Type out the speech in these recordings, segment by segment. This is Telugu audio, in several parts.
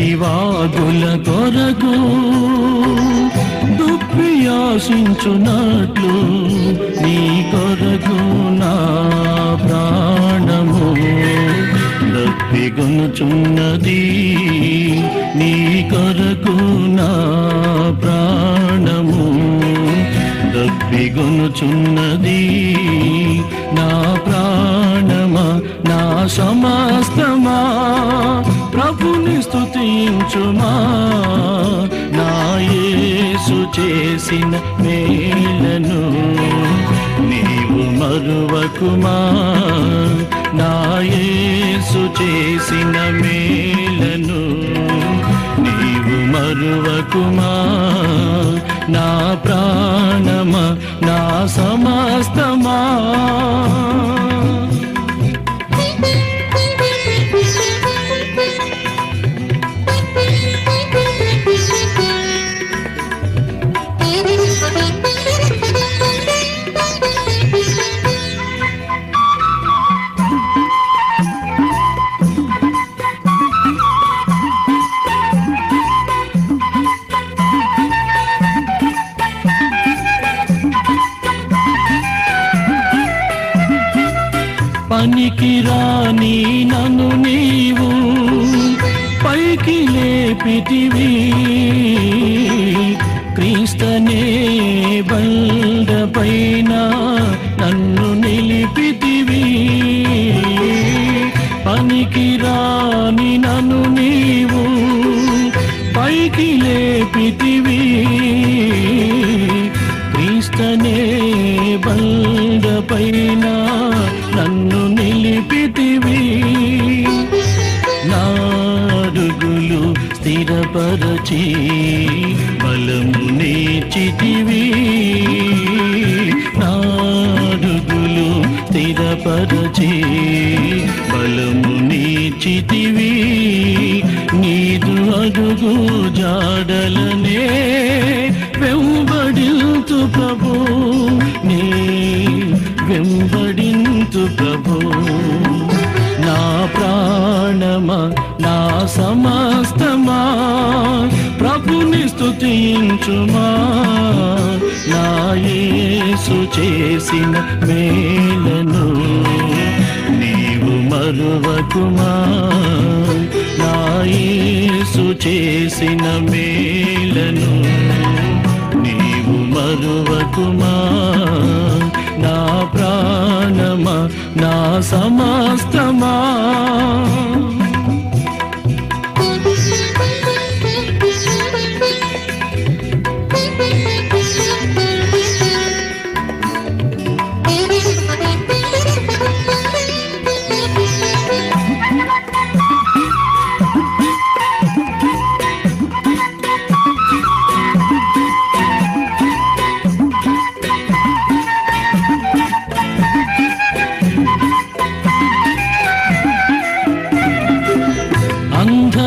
నీటివాగుల కొరకు దుప్పి ఆశించున్నట్లు నీ కొరకు నా ప్రాణము. దప్పిగొనుచున్నది నీ కొరకు నా ప్రాణము. దప్పిగొనుచున్నది నా స్థుతించుమా? స్తుతించుమా నా యేసు చేసిన మేలను నీవు మరువకుమా? నా యేసు చేసిన మేలను నీవు మరువకుమా? నా ప్రాణమ? నా సమస్తమా పనికి రాని నన్ను నీవు పైకి లేపితివి. క్రీస్తనే బండ పైన నన్ను నిలిపితివి. పనికి రాని నన్ను నీవు పైకి లేపితివి. క్రీస్తనే పైన నన్ను నిలిపితివి. నాడుగులు స్థిరపరచి బలము నేర్చితివి. నాడుగులు స్థిరపరచి బలము నేర్చితివి. నీదు అడుగు జాడలనే వెంబడింతు ప్రభు. వెంబడింతు ప్రభు. నా ప్రాణమా నా సమస్తమా ప్రభుని స్థుతించుమా నా యేసు చేసిన మేలను నీవు మరువకుమా. నా యేసు చేసిన మేలను నీవు మరువకుమా. నా ప్రాణమా నా సమస్తమా?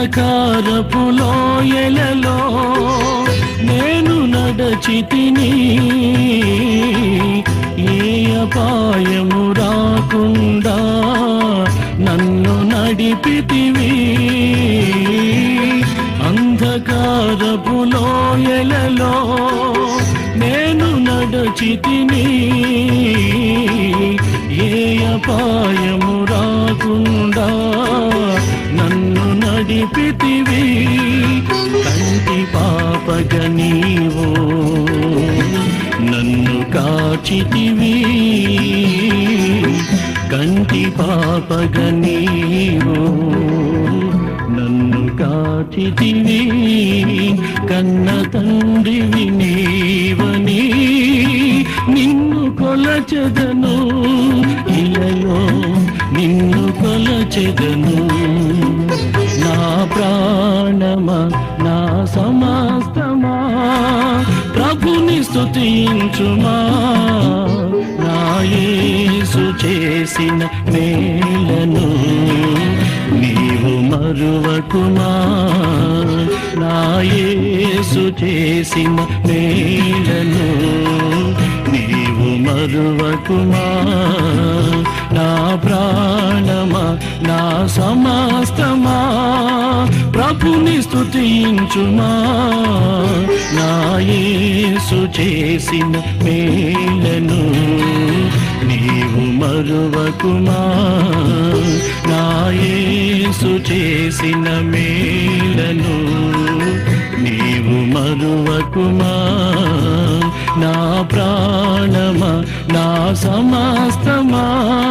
అంధకారపు లోయలలో నేను నడచితిని. ఏ అపాయము రాకుండా నన్ను నడిపితివి. అంధకారపు లోయలలో నేను నడచితిని. ఏ అపాయము రాకుండా నడిపితివి కంటి పాపగ నీవు నన్ను కాచితివి. కంటి పాపగ నీవు నన్ను కాచితివి. కన్న తండ్రివి నీవని నిన్ను కొలచదను. ఇలలో నిన్ను కొలచెదను. ప్రాణమా నా సమస్తమా? ప్రభుని స్తుతించుమా? నాయసు చేసిన మేలను నీవు మరువకుమా? నాయసు చేసిన మేలను నీవు మరువకుమా? నా ప్రాణమా నా సమస్తమా? ప్రభుని స్థుతించుమా నాయేసు చేసిన మేలను నీవు మరువకుమా? నాయేసు చేసిన మేలను నీవు మరువకుమా? నా ప్రాణమా? నా సమస్తమా?